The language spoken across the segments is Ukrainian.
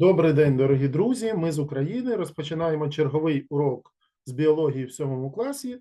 Добрий день, дорогі друзі. Ми з України розпочинаємо черговий урок з біології в сьомому класі.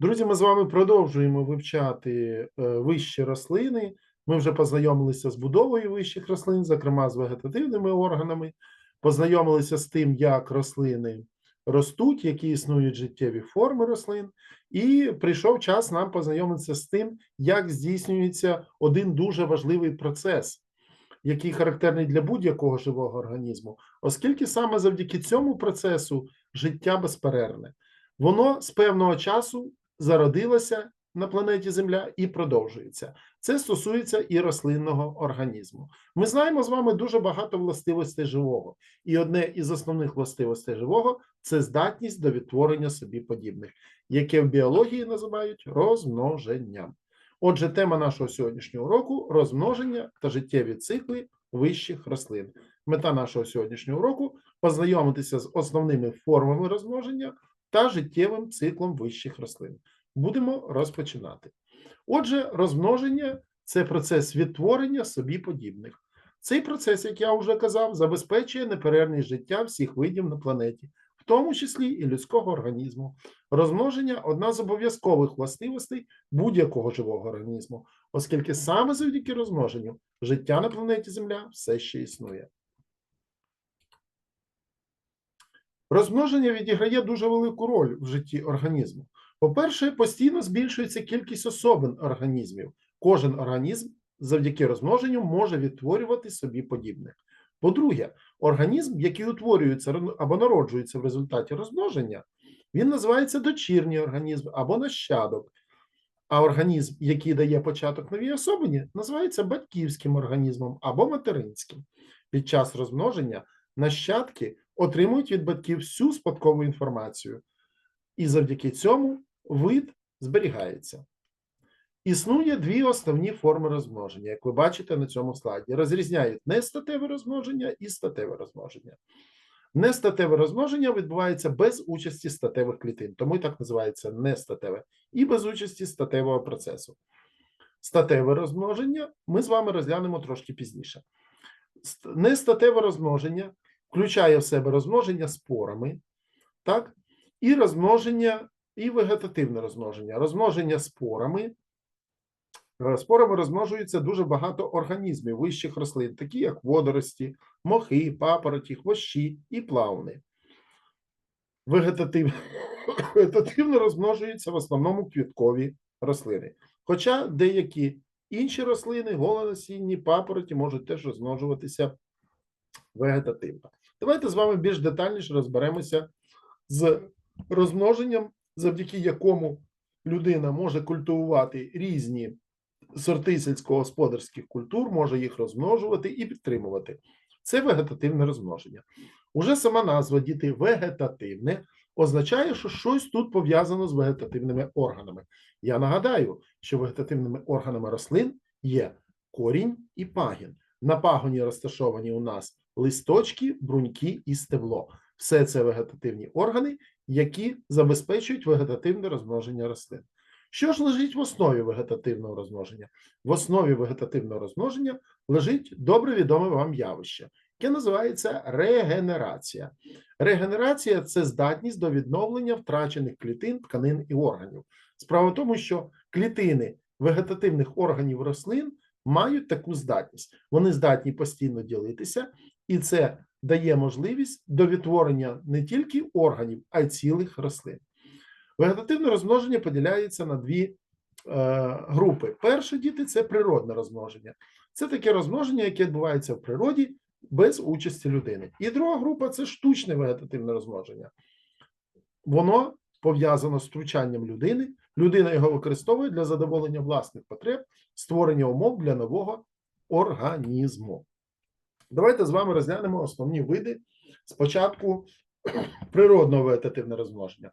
Друзі, ми з вами продовжуємо вивчати е, вищі рослини. Ми вже познайомилися з будовою вищих рослин, зокрема з вегетативними органами, познайомилися з тим, як рослини ростуть, які існують життєві форми рослин, і прийшов час нам познайомитися з тим, як здійснюється один дуже важливий процес який характерний для будь-якого живого організму, оскільки саме завдяки цьому процесу життя безперервне. Воно з певного часу зародилося на планеті Земля і продовжується. Це стосується і рослинного організму. Ми знаємо з вами дуже багато властивостей живого, і одне із основних властивостей живого це здатність до відтворення собі подібних, яке в біології називають розмноженням. Отже, тема нашого сьогоднішнього уроку розмноження та життєві цикли вищих рослин. Мета нашого сьогоднішнього уроку познайомитися з основними формами розмноження та життєвим циклом вищих рослин. Будемо розпочинати. Отже, розмноження це процес відтворення собі подібних. Цей процес, як я вже казав, забезпечує неперервність життя всіх видів на планеті, тому числі і людського організму. Розмноження одна з обов'язкових властивостей будь-якого живого організму, оскільки саме завдяки розмноженню життя на планеті Земля все ще існує. Розмноження відіграє дуже велику роль в житті організму. По-перше, постійно збільшується кількість особин організмів. Кожен організм завдяки розмноженню може відтворювати собі подібних. По-друге, організм, який утворюється або народжується в результаті розмноження, він називається дочірній організм або нащадок. А організм, який дає початок новій особині, називається батьківським організмом або материнським. Під час розмноження нащадки отримують від батьків всю спадкову інформацію, і завдяки цьому вид зберігається. Існує дві основні форми розмноження, як ви бачите на цьому слайді. Розрізняють нестатеве розмноження і статеве розмноження. Нестатеве розмноження відбувається без участі статевих клітин, тому і так називається нестатеве, і без участі статевого процесу. Статеве розмноження ми з вами розглянемо трошки пізніше. Нестатеве розмноження включає в себе розмноження спорами, так, і розмноження, і вегетативне розмноження. Розмноження спорами. Е, спорами розмножується дуже багато організмів вищих рослин, такі як водорості, мохи, папороті, хвощі і плавни. Вегетативно, розмножуються в основному квіткові рослини. Хоча деякі інші рослини, голонасінні, папороті можуть теж розмножуватися вегетативно. Давайте з вами більш детальніше розберемося з розмноженням, завдяки якому людина може культивувати різні сорти сільськогосподарських культур, може їх розмножувати і підтримувати. Це вегетативне розмноження. Уже сама назва діти вегетативне означає, що щось тут пов'язано з вегетативними органами. Я нагадаю, що вегетативними органами рослин є корінь і пагін. На пагоні розташовані у нас листочки, бруньки і стебло. Все це вегетативні органи, які забезпечують вегетативне розмноження рослин. Що ж лежить в основі вегетативного розмноження? В основі вегетативного розмноження лежить добре відоме вам явище, яке називається регенерація. Регенерація це здатність до відновлення втрачених клітин, тканин і органів. Справа в тому, що клітини вегетативних органів рослин мають таку здатність. Вони здатні постійно ділитися, і це дає можливість до відтворення не тільки органів, а й цілих рослин. Вегетативне розмноження поділяється на дві е, групи. Перше діти це природне розмноження. Це таке розмноження, яке відбувається в природі без участі людини. І друга група це штучне вегетативне розмноження. Воно пов'язано з втручанням людини. Людина його використовує для задоволення власних потреб, створення умов для нового організму. Давайте з вами розглянемо основні види спочатку природного вегетативного розмноження.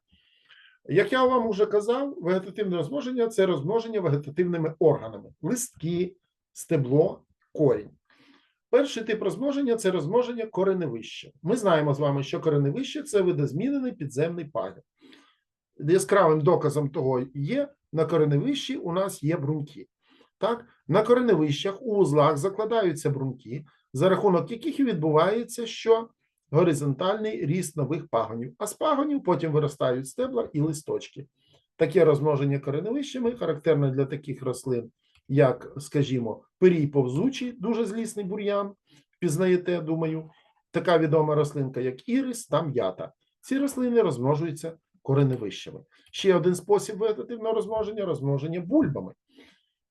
Як я вам вже казав, вегетативне розмноження це розмноження вегетативними органами: листки, стебло, корінь. Перший тип розмноження це розмноження кореневища. Ми знаємо з вами, що кореневище це видозмінений підземний пагін. Яскравим доказом того є, на кореневищі у нас є бруньки. Так? На кореневищах у узлах закладаються бруньки, за рахунок яких відбувається що горизонтальний ріст нових пагонів, а з пагонів потім виростають стебла і листочки. Таке розмноження кореневищами характерне для таких рослин, як, скажімо, пирій повзучий, дуже злісний бур'ян, впізнаєте, думаю, така відома рослинка, як ірис та м'ята. Ці рослини розмножуються кореневищами. Ще один спосіб вегетативного розмноження розмноження бульбами.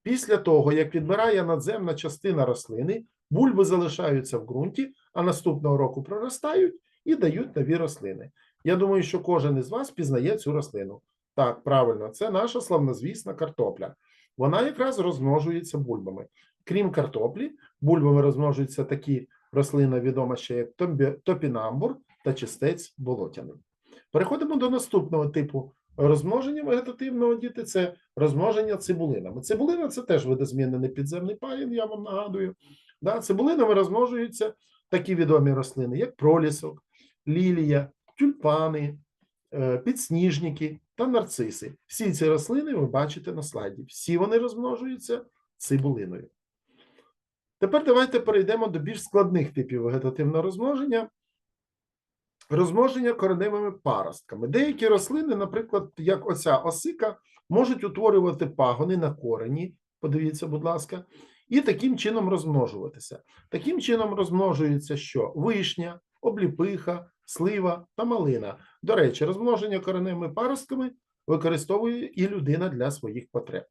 Після того, як відбирає надземна частина рослини, бульби залишаються в ґрунті, а наступного року проростають і дають нові рослини. Я думаю, що кожен із вас пізнає цю рослину. Так, правильно, це наша славнозвісна картопля. Вона якраз розмножується бульбами. Крім картоплі, бульбами розмножуються такі рослини, відома ще як топінамбур та чистець болотяний. Переходимо до наступного типу розмноження вегетативного діти це розмноження цибулинами. Цибулина це теж видозмінений підземний пагін, я вам нагадую. Да, цибулинами розмножуються такі відомі рослини, як пролісок, лілія, тюльпани, е, підсніжники та нарциси. Всі ці рослини ви бачите на слайді. Всі вони розмножуються цибулиною. Тепер давайте перейдемо до більш складних типів вегетативного розмноження. Розмноження кореневими паростками. Деякі рослини, наприклад, як оця осика, можуть утворювати пагони на корені. Подивіться, будь ласка, і таким чином розмножуватися. Таким чином розмножується що? Вишня, обліпиха, слива та малина. До речі, розмноження кореневими паростками використовує і людина для своїх потреб.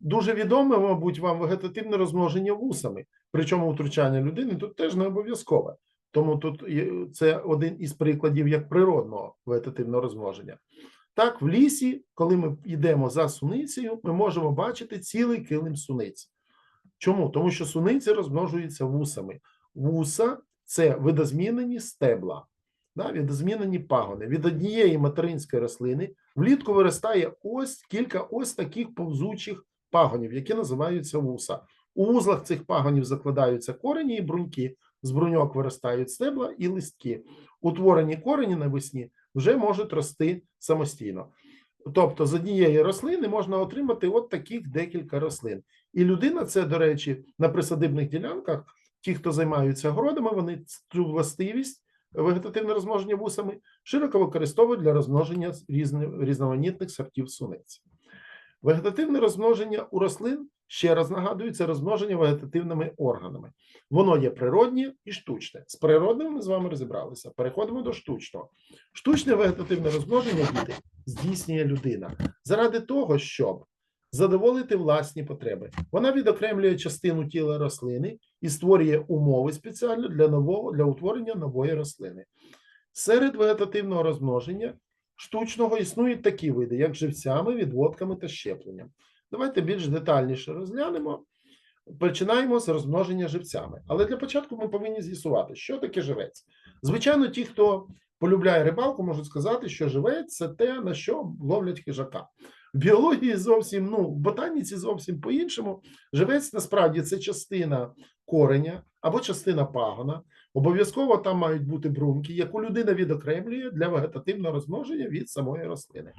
Дуже відоме, мабуть, вам вегетативне розмноження вусами, причому втручання людини тут теж не обов'язкове. Тому тут це один із прикладів як природного вегетативного розмноження. Так, в лісі, коли ми йдемо за суницею, ми можемо бачити цілий килим суниць. Чому? Тому що суниці розмножуються вусами. Вуса це видозмінені стебла, да, видозмінені пагони. Від однієї материнської рослини влітку виростає ось кілька ось таких повзучих пагонів, які називаються вуса. У вузлах цих пагонів закладаються корені і бруньки. З бруньок виростають стебла і листки. Утворені корені навесні вже можуть рости самостійно. Тобто з однієї рослини можна отримати от таких декілька рослин. І людина, це, до речі, на присадибних ділянках, ті, хто займаються городами, вони цю властивість вегетативне розмноження вусами широко використовують для розмноження різноманітних сортів суниць. Вегетативне розмноження у рослин, ще раз нагадую, це розмноження вегетативними органами. Воно є природнє і штучне. З природним ми з вами розібралися. Переходимо до штучного. Штучне вегетативне розмноження діти здійснює людина заради того, щоб задоволити власні потреби. Вона відокремлює частину тіла рослини і створює умови спеціально для нового для утворення нової рослини. Серед вегетативного розмноження штучного існують такі види, як живцями, відводками та щепленням. Давайте більш детальніше розглянемо. Починаємо з розмноження живцями. Але для початку ми повинні з'ясувати, що таке живець. Звичайно, ті, хто полюбляє рибалку, можуть сказати, що живець це те, на що ловлять хижака. В біології зовсім, ну, в ботаніці зовсім по-іншому. Живець насправді це частина кореня або частина пагона. Обов'язково там мають бути брунки, яку людина відокремлює для вегетативного розмноження від самої рослини.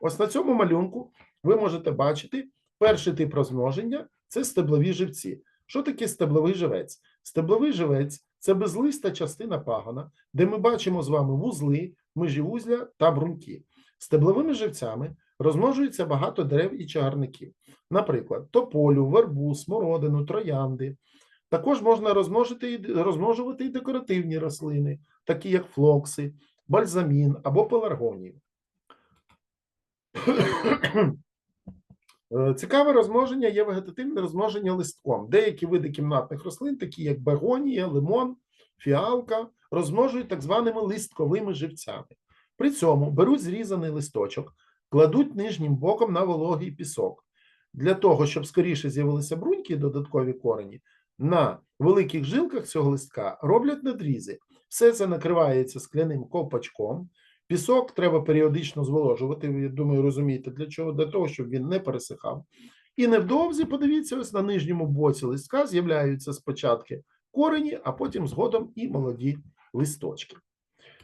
Ось на цьому малюнку ви можете бачити перший тип розмноження це стеблові живці. Що таке стебловий живець? Стебловий живець це безлиста частина пагона, де ми бачимо з вами вузли, межівузля та бруньки. Стебловими живцями розмножується багато дерев і чагарників, наприклад, тополю, вербу, смородину, троянди. Також можна розмножити, розмножувати і декоративні рослини, такі як флокси, бальзамін або пеларгонію. Е, Цікаве розмноження є вегетативне розмноження листком. Деякі види кімнатних рослин, такі як бегонія, лимон, фіалка, розмножують так званими листковими живцями. При цьому беруть зрізаний листочок, кладуть нижнім боком на вологий пісок. Для того, щоб скоріше з'явилися бруньки додаткові корені, на великих жилках цього листка роблять надрізи. Все це накривається скляним ковпачком. Пісок треба періодично зволожувати. Ви думаю, розумієте, для чого? Для того, щоб він не пересихав. І невдовзі, подивіться, ось на нижньому боці листка з'являються спочатку корені, а потім згодом і молоді листочки.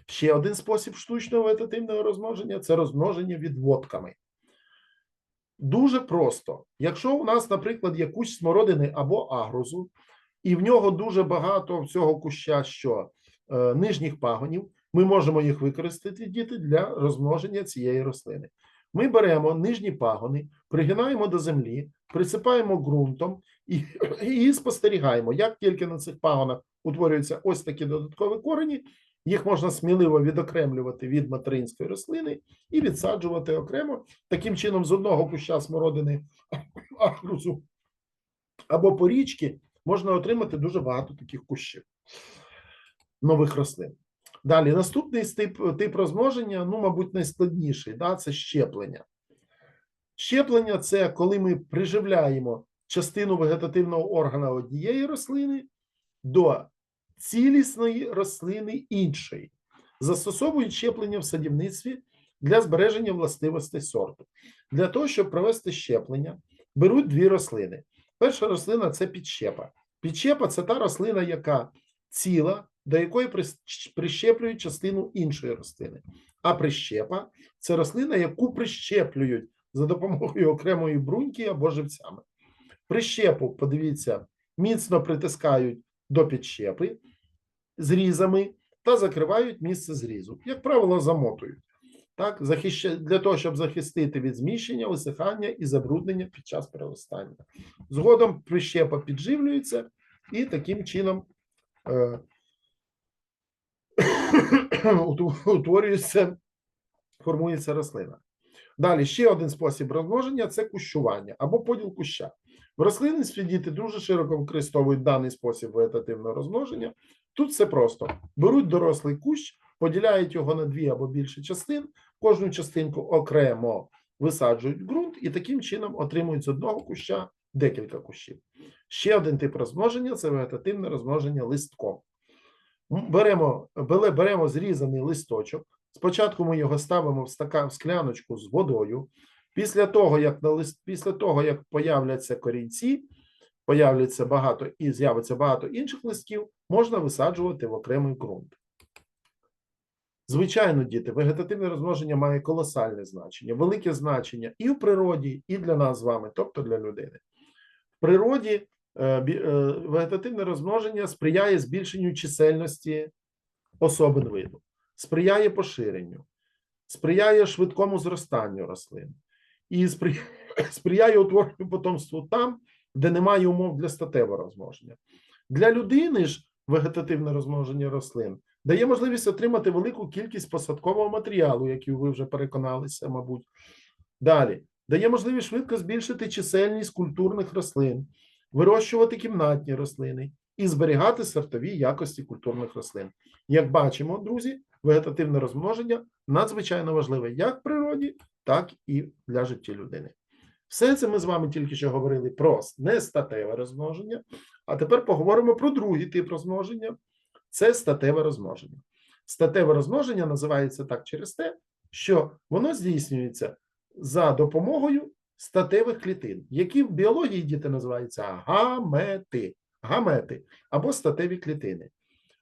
Ще один спосіб штучного вегетативного розмноження це розмноження відводками. Дуже просто. Якщо у нас, наприклад, є кущ смородини або агрозу, і в нього дуже багато всього куща, що е, нижніх пагонів. Ми можемо їх використати діти для розмноження цієї рослини. Ми беремо нижні пагони, пригинаємо до землі, присипаємо ґрунтом і, і спостерігаємо, як тільки на цих пагонах утворюються ось такі додаткові корені, їх можна сміливо відокремлювати від материнської рослини і відсаджувати окремо. Таким чином, з одного куща смородини агрусу або порічки можна отримати дуже багато таких кущів нових рослин. Далі, наступний тип, тип розмноження, ну, мабуть, найскладніший, да, це щеплення. Щеплення це коли ми приживляємо частину вегетативного органа однієї рослини до цілісної рослини іншої, застосовують щеплення в садівництві для збереження властивостей сорту. Для того, щоб провести щеплення, беруть дві рослини. Перша рослина це підщепа. Підщепа це та рослина, яка ціла, до якої прищеплюють частину іншої рослини. А прищепа це рослина, яку прищеплюють за допомогою окремої бруньки або живцями. Прищепу, подивіться, міцно притискають до підщепи зрізами та закривають місце зрізу. Як правило, замотують. Так, для того, щоб захистити від зміщення, висихання і забруднення під час переростання. Згодом прищепа підживлюється і таким чином е... утворюється, формується рослина. Далі ще один спосіб розмноження це кущування або поділ куща. В рослинництві діти дуже широко використовують даний спосіб вегетативного розмноження. Тут все просто: беруть дорослий кущ, поділяють його на дві або більше частин, кожну частинку окремо висаджують ґрунт і таким чином отримують з одного куща декілька кущів. Ще один тип розмноження це вегетативне розмноження листком. Беремо, беремо зрізаний листочок. Спочатку ми його ставимо в стакан в скляночку з водою. Після того, як на лист, після того, як появляться корінці, появляться багато і з'явиться багато інших листків, можна висаджувати в окремий ґрунт. Звичайно, діти, вегетативне розмноження має колосальне значення, велике значення і в природі, і для нас з вами, тобто для людини. В природі вегетативне розмноження сприяє збільшенню чисельності особин виду, сприяє поширенню, сприяє швидкому зростанню рослин і спри- сприяє утворенню потомству там, де немає умов для статевого розмноження. Для людини ж вегетативне розмноження рослин дає можливість отримати велику кількість посадкового матеріалу, який ви вже переконалися, мабуть. Далі дає можливість швидко збільшити чисельність культурних рослин, вирощувати кімнатні рослини і зберігати сортові якості культурних рослин. Як бачимо, друзі, вегетативне розмноження надзвичайно важливе як в природі, так і для життя людини. Все це ми з вами тільки що говорили про нестатеве розмноження, а тепер поговоримо про другий тип розмноження це статеве розмноження. Статеве розмноження називається так через те, що воно здійснюється за допомогою статевих клітин, які в біології діти називаються гамети, гамети або статеві клітини.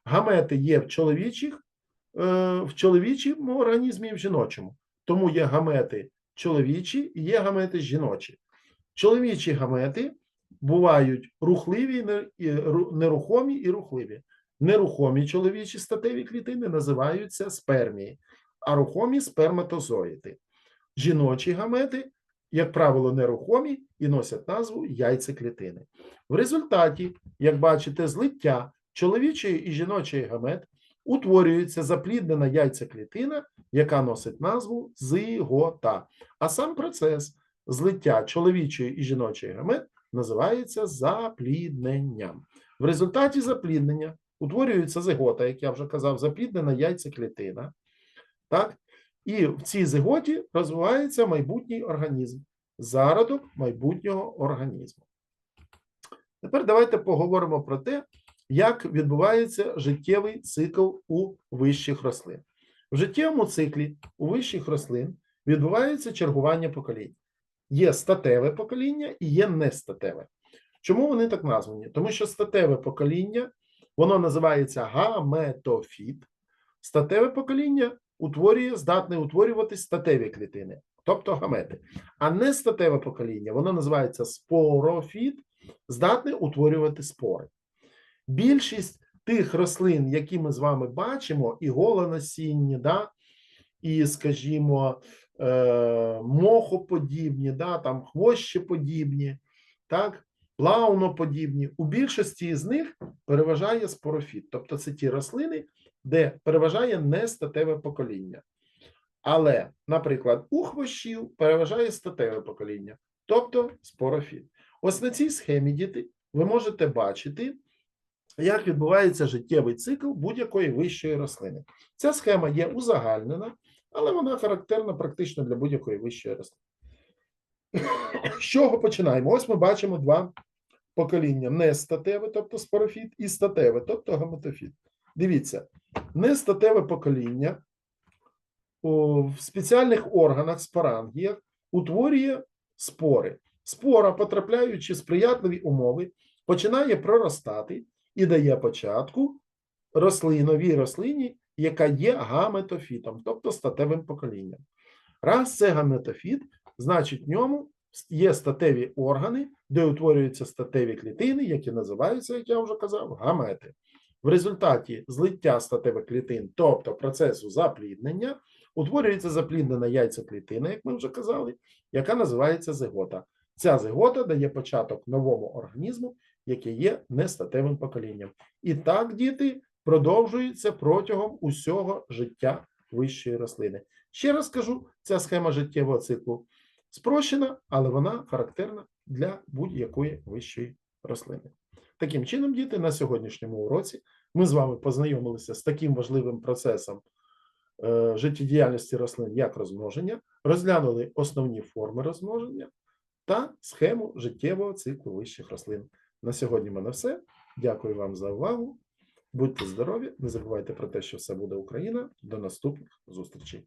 Гамети є в чоловічих, е, в чоловічому організмі і в жіночому. Тому є гамети чоловічі і є гамети жіночі. Чоловічі гамети бувають рухливі, нерухомі і рухливі. Нерухомі чоловічі статеві клітини називаються спермії, а рухомі сперматозоїди. Жіночі гамети, як правило, нерухомі і носять назву яйцеклітини. В результаті, як бачите, злиття чоловічої і жіночої гамет утворюється запліднена яйцеклітина, яка носить назву зигота. А сам процес злиття чоловічої і жіночої гамет називається заплідненням. В результаті запліднення утворюється зигота, як я вже казав, запліднена яйцеклітина. Так? І в цій зиготі розвивається майбутній організм, зародок майбутнього організму. Тепер давайте поговоримо про те, як відбувається життєвий цикл у вищих рослин. В життєвому циклі у вищих рослин відбувається чергування поколінь. Є статеве покоління і є нестатеве. Чому вони так названі? Тому що статеве покоління, воно називається гаметофіт. Статеве покоління утворює, здатне утворювати статеві клітини, тобто гамети. А нестатеве покоління, воно називається спорофіт, здатне утворювати спори. Більшість тих рослин, які ми з вами бачимо, і голонасінні, да, і, скажімо, е, мохоподібні, да, там хвощеподібні, так, плауноподібні, у більшості з них переважає спорофіт. Тобто це ті рослини, де переважає нестатеве покоління. Але, наприклад, у хвощів переважає статеве покоління, тобто спорофіт. Ось на цій схемі, діти, ви можете бачити, як відбувається життєвий цикл будь-якої вищої рослини. Ця схема є узагальнена, але вона характерна практично для будь-якої вищої рослини. З чого починаємо? Ось ми бачимо два покоління: нестатеве, тобто спорофіт, і статеве, тобто гаметофіт. Дивіться, нестатеве покоління в спеціальних органах спорангіях утворює спори. Спора, потрапляючи в сприятливі умови, починає проростати і дає початку рослиновій рослині, яка є гаметофітом, тобто статевим поколінням. Раз це гаметофіт, значить в ньому є статеві органи, де утворюються статеві клітини, які називаються, як я вже казав, гамети. В результаті злиття статевих клітин, тобто процесу запліднення, утворюється запліднена яйцеклітина, як ми вже казали, яка називається зигота. Ця зигота дає початок новому організму, який є нестатевим поколінням. І так діти продовжуються протягом усього життя вищої рослини. Ще раз кажу, ця схема життєвого циклу спрощена, але вона характерна для будь-якої вищої рослини. Таким чином, діти, на сьогоднішньому уроці ми з вами познайомилися з таким важливим процесом е, життєдіяльності рослин, як розмноження, розглянули основні форми розмноження та схему життєвого циклу вищих рослин. На сьогодні в мене все. Дякую вам за увагу. Будьте здорові, не забувайте про те, що все буде Україна. До наступних зустрічей.